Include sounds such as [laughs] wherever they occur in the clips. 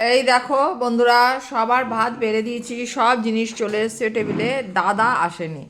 এই দেখো বন্ধুরা, সবার ভাত বেড়ে দিয়েছি, সব জিনিস চলে এসছে টেবিলে, দাদা আসেনি।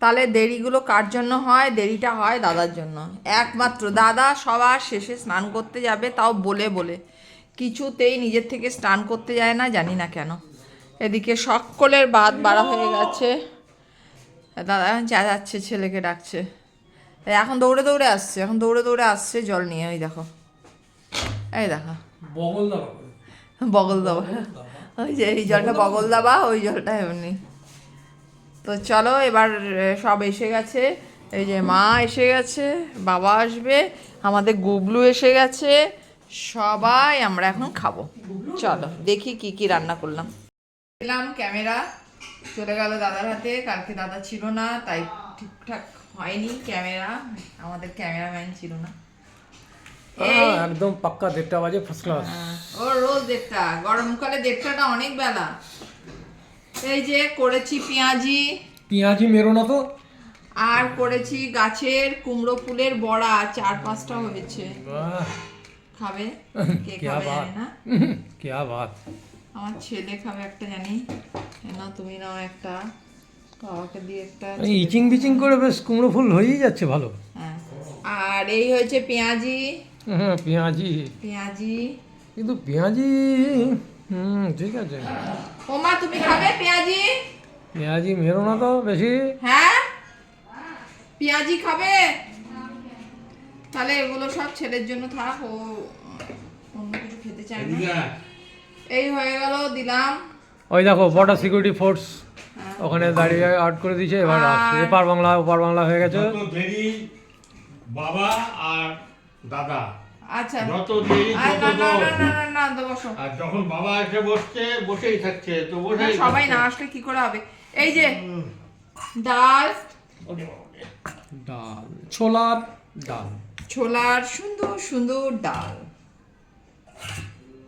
তাহলে দেরিগুলো কার জন্য হয়? দেরিটা হয় দাদার জন্য। একমাত্র দাদা সবার শেষে স্নান করতে যাবে, তাও বলে বলে। কিছুতেই নিজের থেকে স্নান করতে যায় না, জানি না কেন। এদিকে সকলের ভাত বাড়া হয়ে গেছে। দাদা এখন যা যাচ্ছে, ছেলেকে ডাকছে। এখন দৌড়ে দৌড়ে আসছে, এখন দৌড়ে দৌড়ে আসছে জল নিয়ে ওই দেখো। এই দেখো। বগল দাবা ওই যে এই জলটা বগল দাবা ওই জলটা এমনি। তো চলো এবার সব এসে গেছে। এই যে মা এসে গেছে বাবা আসবে আমাদের গুবলু এসে গেছে সবাই আমরা এখন খাব। চলো দেখি কি কি রান্না করলাম। দিলাম ক্যামেরা চলে গেল দাদার হাতে কালকে দাদা ছিল না তাই ঠিকঠাক হয়নি ক্যামেরা আমাদের ক্যামেরাম্যান ছিল না। একদম পাক্কা দেড়টা বাজে ফার্স্ট হ্যাঁ, ক্লাস ও রোজ দেড়টা। গরমকালে দেড়টাটা অনেক বেলা। এই যে করেছি পেঁয়াজি। পেঁয়াজি মেরো না তো? আর করেছি গাছের কুমড়ো ফুলের বড়া চার পাঁচটা হয়েছে। খাবে? কে [laughs] খাবে না। [laughs] কে বাত। আমার ছেলে খাবে একটা জানি। কেন তুমি নাও একটা। বাবাকে দিয়ে একটা মানে ইচিং বিচিং করে বেশ কুমড়ো ফুল হয়েই যাচ্ছে ভালো। হ্যাঁ। আর এই হয়েছে পেঁয়াজি। পেঁয়াজি। পেঁয়াজি। কিন্তু পেঁয়াজি হুম ঠিক আছে। ওমা তুমি খাবে পেঁয়াজি? পেঁয়াজি মেরো না তো বেশি। হ্যাঁ? পেঁয়াজি খাবে? তাহলে এগুলো সব ছেলের জন্য থাক ও অন্য কিছু খেতে চায় না। এই হয়ে গেল দিলাম। ওই দেখো বর্ডার সিকিউরিটি ফোর্স ওখানে দাঁড়িয়ে আউট করে দিয়েছে এবার এপার বাংলা ওপার বাংলা হয়ে গেছে। বাবা আর দাদা আচ্ছা। যত দেরি না না না না না না বসো। আর যখন বাবা এসে বসছে বসেই থাকছে তো বসেই সবাই না আসলে কি করে হবে? এই যে ডাল ডাল ছোলার ডাল। ছোলার সুন্দর সুন্দর ডাল।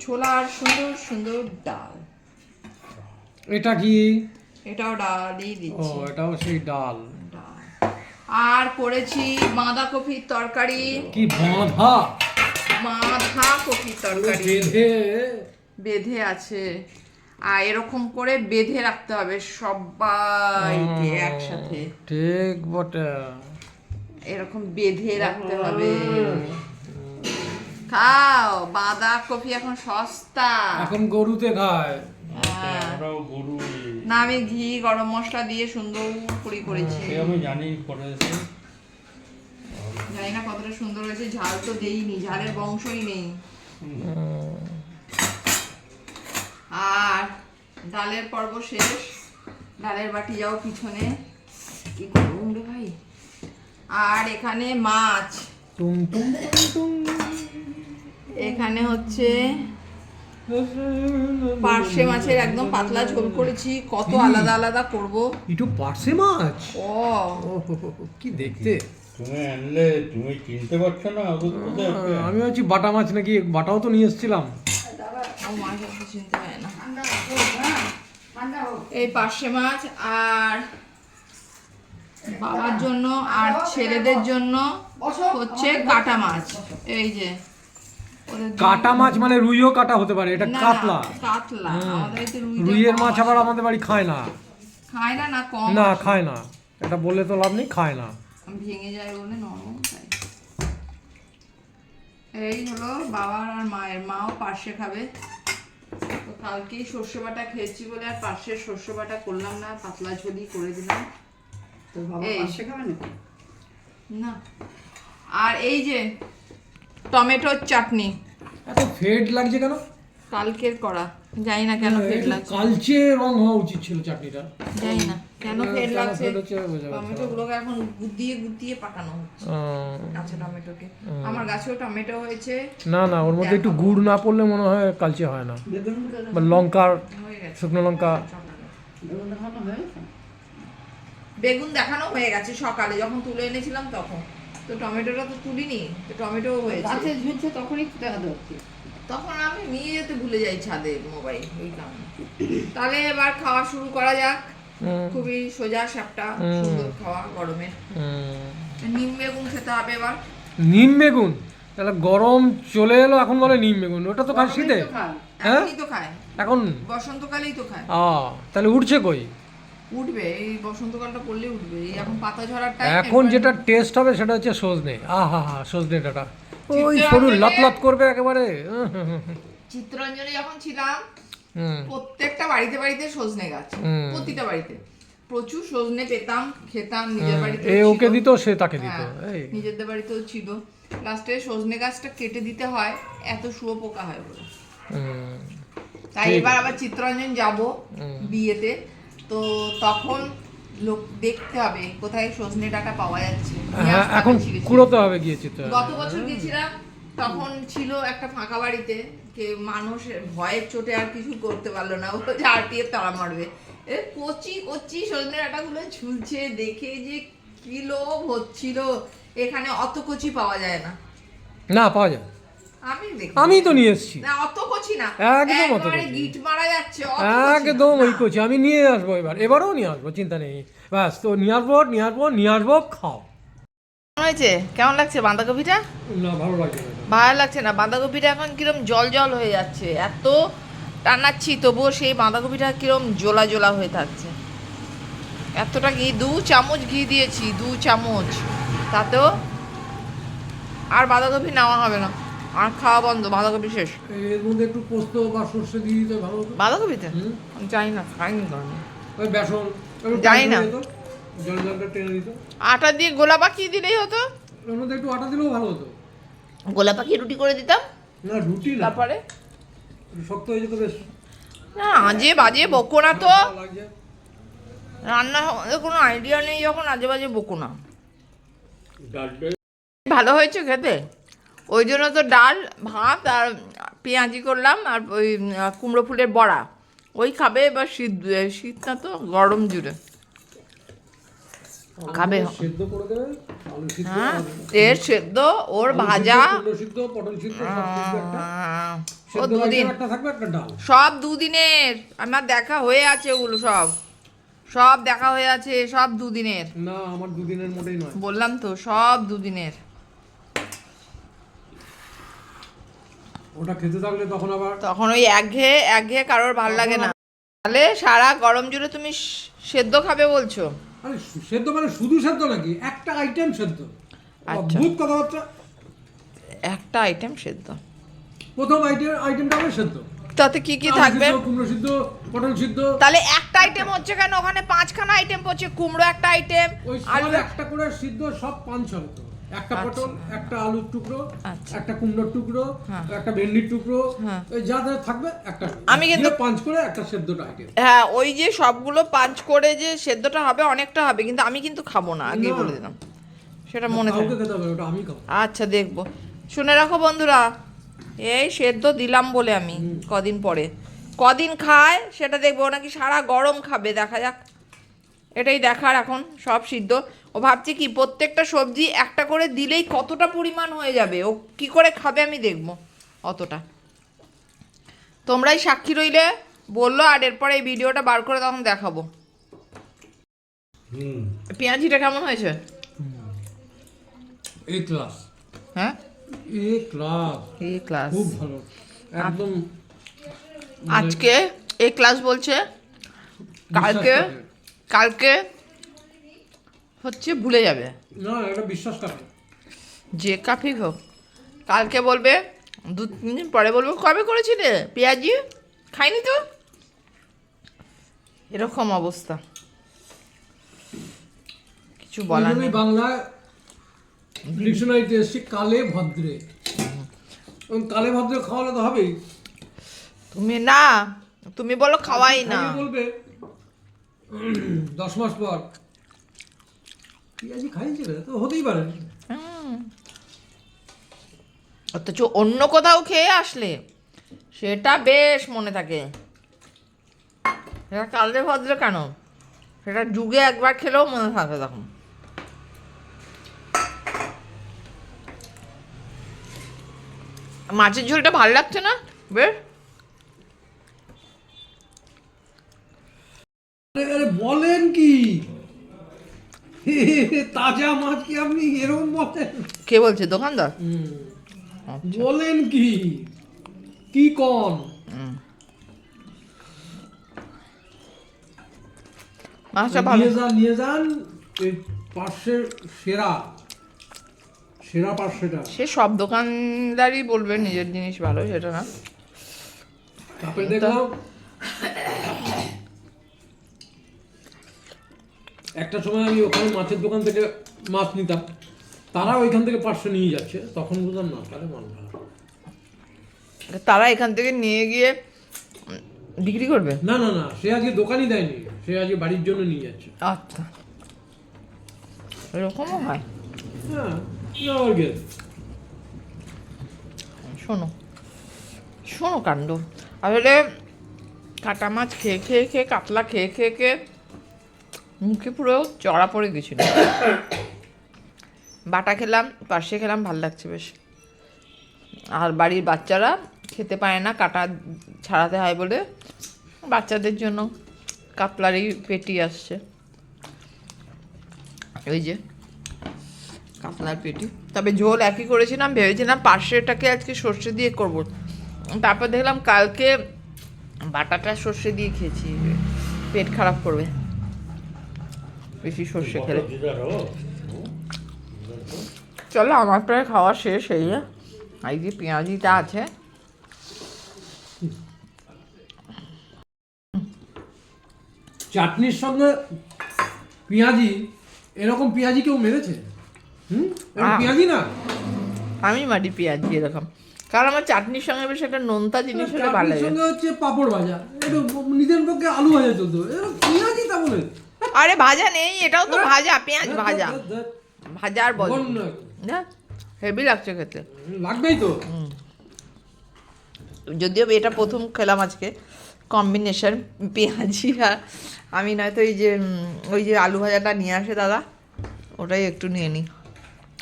ছোলার সুন্দর সুন্দর ডাল। এটা কি? এটাও ডালই ও এটাও সেই ডাল। আর করেছি বাঁধাকপির তরকারি। কি বাঁধা? বাঁধা কপির তরকারি। বেঁধে। বেঁধে আছে। আর এরকম করে বেঁধে রাখতে হবে সবাইকে একসাথে। ঠিক বটে। এরকম বেঁধে রাখতে হবে। খাও বাঁধাকপি এখন সস্তা। এখন গরুতে খায়। হ্যাঁ। আমরাও গরু। না আমি ঘি গরম মশলা দিয়ে সুন্দর করে করেছি। সে আমি জানি করেছে জানি না কতটা সুন্দর হয়েছে ঝাল তো দেইনি ঝালের বংশই নেই। আর ডালের পর্ব শেষ ডালের বাটি যাও পিছনে। কি গরম রে ভাই। আর এখানে মাছ। এখানে হচ্ছে পার্শে মাছের একদম পাতলা ঝোল করেছি কত আলাদা আলাদা করব। একটু পার্সে মাছ? ও। কি দেখতে? তুমি আনলে তুমি চিনতে পারছ না আমি ভাবছি বাটা মাছ নাকি বাটাও তো নিয়ে এসেছিলাম। এই পার্শে মাছ আর বাবার জন্য আর ছেলেদের জন্য হচ্ছে কাটা মাছ। এই যে। কাটা মাছ মানে রুইও কাটা হতে পারে এটা কাতলা। কাতলা। রুইটা রুইয়ের মাছ আবার আমাদের বাড়ি খায় না। খায় না না কম। না খায় না। এটা বললে তো লাভ নেই খায় না। ভেঙে যায় বলে নরম তাই। এই হলো বাবার আর মায়ের মাও পার্শ্বে খাবে। তো কালকেই সর্ষে বাটা খেয়েছি বলে আর পার্শ্বের সর্ষে বাটা করলাম না পাতলা ঝোলই করে দিলাম। তো বাবা। পাশে খাবে নাকি? না। আর এই যে টমেটোর চাটনি। এত ফেড লাগছে কেন? কালকের করা জানি না কেন একটু লাগছে। কালচে রং হওয়া উচিত ছিল চাটনিটা। জানি না কেন ফেট লাগছে। টমেটো গুলোকে এখন গুদিয়ে গুদিয়ে পাকানো হচ্ছে। কাঁচা টমেটোকে। আমার গাছেও টমেটো হয়েছে। না না ওর মধ্যে একটু গুড় না পড়লে মনে হয় কালচে হয় না। লঙ্কার শুকনো লঙ্কা? বেগুন দেখানো হয়ে গেছে সকালে যখন তুলে এনেছিলাম তখন। তো টমেটোটা তো তুলিনি তো টমেটো হয়েছে। গাছে ঝুলছে তখনই হচ্ছে তখন আমি নিয়ে যেতে ভুলে যাই ছাদে মোবাইল ওই কারণে। তাহলে এবার খাওয়া শুরু করা যাক। খুবই সোজা সাপটা সুন্দর খাওয়া গরমে হুম। নিম বেগুন খেতে হবে এবার। নিম বেগুন? তাহলে গরম চলে এলো এখন বলে নিম বেগুন। ওটা তো খায় শীতে? তো হ্যাঁ? এখনই তো খায়। এখন? বসন্তকালেই তো খায়। আ তাহলে উঠছে কই? উঠবে এই বসন্তকালটা পড়লে উঠবে এই এখন পাতা ঝরার টাইম এখন যেটা টেস্ট হবে সেটা হচ্ছে সজনে। আহা হা সজনে ডাটা ওই সরু লাত লাত করবে একেবারে। চিত্তরঞ্জনে যখন ছিলাম প্রত্যেকটা বাড়িতে বাড়িতে সজনে গাছ। প্রতিটা বাড়িতে। প্রচুর সজনে পেতাম খেতাম নিজের বাড়িতে এ ওকে দিত সে তাকে দিত। হ্যাঁ, নিজেদের বাড়িতেও ছিল। লাস্টে সজনে গাছটা কেটে দিতে হয় এত শুয়োপোকা হয় বলে। তাই এবার আবার চিত্তরঞ্জন যাব বিয়েতে। তো তখন লোক দেখতে হবে কোথায় সজনে ডাটা পাওয়া যাচ্ছে। হ্যাঁ এখন। কুড়োতে হবে গিয়েছি তো গত বছর গেছিলাম তখন ছিল একটা ফাঁকা বাড়িতে কে মানুষ ভয়ের চোটে আর কিছু করতে পারল না ও ঝাড়টিয়ে তাড়া মারবে। এ কচি কচি সজনে ডাঁটাগুলো ঝুলছে দেখে যে কি লোভ হচ্ছিল এখানে অত কচি পাওয়া যায় না। না পাওয়া যায় আমি তো নিয়ে এসেছি। না অত কচি না। একদম অত একেবারে কচি। গিট মারা যাচ্ছে অত কচি না। একদম ওই। করছি আমি নিয়ে আসব এবার। এবারেও নিয়ে আসব চিন্তা নেই। ব্যাস তো নিয়ে আসব নিয়ে আসব নিয়ে আসব খাও। কেমন হয়েছে? কেমন লাগছে বাঁধাকপিটা? না ভালো লাগছে না। ভালো লাগছে না। বাঁধাকপিটা এখন কিরম জল জল হয়ে যাচ্ছে। এত টানাচ্ছি তবুও সেই বাঁধাকপিটা কিরম জোলা জোলা হয়ে থাকছে। এতটা ঘি দু চামচ ঘি দিয়েছি দু চামচ। তাতেও আর বাঁধাকপি নেওয়া হবে না। আর খাওয়া বন্ধ বাঁধাকপি শেষ। এর মধ্যে একটু পোস্ত বা সর্ষে দিয়ে দিতে ভালো হতো বাঁধাকপিতে? জানি না খাইনি কারণ ওই বেসন জানি না। টাইট যেত, জল জলটা টেনে দিত। আটা দিয়ে গোলা পাখি দিলেই হতো? ওর মধ্যে একটু আটা দিলেও ভালো হতো। গোলা পাখি রুটি করে দিতাম। না রুটি না। তারপরে? শক্ত হয়ে যেত বেশ। না আজে বাজে বকো না তো। রান্না কোনো আইডিয়া নেই যখন আজে বাজে বকো না। ভালো হয়েছে খেতে? ওই জন্য তো ডাল ভাত আর পেঁয়াজি করলাম আর ওই কুমড়ো ফুলের বড়া। ওই খাবে এবার শীত শীত না তো গরম জুড়ে। খাবে। হ্যাঁ এর সেদ্ধ ওর ভাজা সিদ্ধ, কুমড়ো সিদ্ধ পটল সিদ্ধ সব সিদ্ধ একটা। আহ, ও দুদিন। item একটা থাকবে একটা ডাল। সব দুদিনের। আমার দেখা হয়ে আছে ওগুলো সব। সব দেখা হয়ে আছে সব দুদিনের। না আমার দুদিনের মোটেই নয়। বললাম তো সব দুদিনের। ওটা খেতে থাকলে তখন আবার তখন ওই একঘেয়ে একঘেয়ে কারোর ভালো লাগে না। তাহলে সারা গরম জুড়ে তুমি সেদ্ধ খাবে বলছো? আরে সেদ্ধ মানে শুধু সেদ্ধ নাকি? একটা আইটেম সেদ্ধ। আচ্ছা। অদ্ভুত কথাবার্তা। একটা আইটেম সেদ্ধ। প্রথম আইটেম আইটেমটা হবে সেদ্ধ। তাতে কি কি থাকবে? কুমড়ো সিদ্ধ পটল সিদ্ধ। তাহলে একটা আইটেম হচ্ছে কেন? ওখানে পাঁচখানা আইটেম পড়ছে কুমড়ো একটা আইটেম আলু একটা করে সিদ্ধ সব পাঁচ হবে একটা পটল একটা আলুর টুকরো আচ্ছা। একটা কুমড়োর টুকরো হ্যাঁ। একটা ভেন্ডির টুকরো হ্যাঁ। যা যা থাকবে একটা আমি কিন্তু- পাঁচ করে একটা সেদ্ধটা আইটেম হ্যাঁ ওই যে সবগুলো পাঁচ করে যে সেদ্ধটা হবে অনেকটা হবে কিন্তু আমি কিন্তু খাব না আগেই বলে দিলাম। সেটা মনে থাকে। ওটা আমি খাব। আচ্ছা দেখব। শুনে রাখো বন্ধুরা এই সেদ্ধ দিলাম বলে আমি কদিন পরে। কদিন খায় সেটা দেখব নাকি সারা গরম খাবে দেখা যাক। এটাই দেখার এখন সব সিদ্ধ। ও ভাবছে কি প্রত্যেকটা সবজি একটা করে দিলেই কতটা পরিমাণ হয়ে যাবে? ও কি করে খাবে আমি দেখব অতটা। তোমরাই সাক্ষী রইলে বলল আর এরপরে এই ভিডিওটা বার করে তখন দেখাবো। পেঁয়াজিটা কেমন হয়েছে? এই ক্লাস। হ্যাঁ? এই ক্লাস। এই ক্লাস। খুব ভালো। একদম আজকে এ ক্লাস বলছে কালকে কালকে হচ্ছে ভুলে যাবে। না এটা বিশ্বাস যে কাফি হোক কালকে বলবে দু তিন দিন পরে বলব কবে করেছিলে পেঁয়াজি? খাইনি তো? এরকম অবস্থা। কিছু বলার নেই। বাংলায় ডিকশনারিতে এসছে কালে ভদ্রে। কালে ভদ্রে খাওয়ালে তো হবেই। তুমি না তুমি বলো খাওয়াই না। বলবে দশ মাস পর। পেঁয়াজি খাইয়েছে রে, তো হতেই পারে অথচ অন্য কোথাও খেয়ে আসলে সেটা বেশ মনে থাকে। সেটা কালরে ভদ্রে কেন? সেটা যুগে একবার খেলেও মনে থাকে তখন। মাছের ঝোলটা ভালো লাগছে না? বেশ। বলেন কি? [laughs] তাজা মাছ কি আপনি এরকম বলেন? কে বলছে দোকানদার? বলেন কি? কি মাছটা ভালো। নিয়ে যান নিয়ে যান এই পার্শ্বের সেরা। সেরা পার্শ্বেটা। সে সব দোকানদারই বলবে নিজের জিনিস ভালো সেটা না। তারপরে একটা সময় আমি ওখানে মাছের দোকান থেকে মাছ নিতাম। তারা ওইখান থেকে পাঁচশো নিয়ে যাচ্ছে। তখন বুঝলাম না তাহলে মাছ ভালো তারা এখান থেকে নিয়ে গিয়ে বিক্রি করবে? না না না সে আজকে দোকানই দেয়নি। সে আজকে বাড়ির জন্য নিয়ে যাচ্ছে। আচ্ছা। এরকমও হয়? হ্যাঁ শোনো শোনো কাণ্ড। আসলে কাটা মাছ খেয়ে খেয়ে খেয়ে কাতলা খেয়ে খেয়ে খেয়ে মুখে পুরো চড়া পড়ে গেছিল। [coughs] বাটা খেলাম পাশে খেলাম, ভালো লাগছে বেশ। আর বাড়ির বাচ্চারা খেতে পায় না, কাটা ছাড়াতে হয় বলে। বাচ্চাদের জন্য কাতলারই পেটি আসছে। ওই যে, কাতলার পেটি। তবে ঝোল একই করেছিলাম, ভেবেছিলাম পার্শ্বেটাকে আজকে সর্ষে দিয়ে করব। তারপর দেখলাম কালকে বাটাটা সর্ষে দিয়ে খেয়েছি, পেট খারাপ করবে। বেশি সর্ষে খেলে। চলো আমার প্রায় খাওয়া শেষ এই যে এই যে পেঁয়াজিটা আছে। চাটনির সঙ্গে পেঁয়াজি এরকম পেঁয়াজি কেউ মেরেছে? হুম? পেঁয়াজি না? আমি মাটি পেঁয়াজি এরকম। কারণ আমার চাটনির সঙ্গে বেশ একটা নোনতা জিনিস হলে ভালো চাটনির লাগে। সঙ্গে হচ্ছে পাপড় ভাজা। একটু নিজের পক্ষে আলু ভাজা চলতো। এরকম পেঁয়াজি তা বলে? আরে ভাজা নেই এটাও তো ভাজা পেঁয়াজ ভাজা। ভাজার বল। হেভি লাগছে খেতে। লাগবেই তো। যদিও এটা প্রথম খেলাম আজকে কম্বিনেশন পেঁয়াজি আর আমি নয়তো এই যে ওই যে আলু ভাজাটা নিয়ে আসে দাদা ওটাই একটু নিয়ে নিই।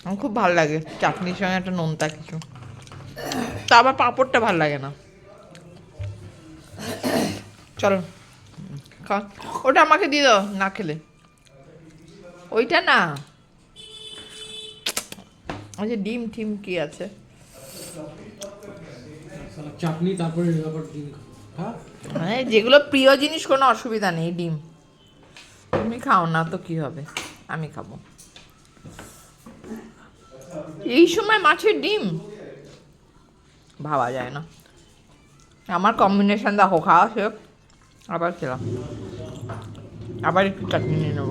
আমার খুব ভালো লাগে চাটনির সঙ্গে একটা নোনতা কিছু। তা আবার পাঁপড়টা ভালো লাগে না। চলো। ওটা আমাকে দিয়ে দাও না খেলে। ওইটা না। ওই যে ডিম টিম কি আছে? চাটনি তারপরে ডিম হ্যাঁ যেগুলো প্রিয় জিনিস কোনো অসুবিধা নেই ডিম। তুমি খাও না তো কি হবে? আমি খাব। এই সময় মাছের ডিম? ভাবা যায় না। আমার কম্বিনেশন দেখো খাওয়া সে আবার খেলাম। আবার একটু চাটনি নিয়ে নেব।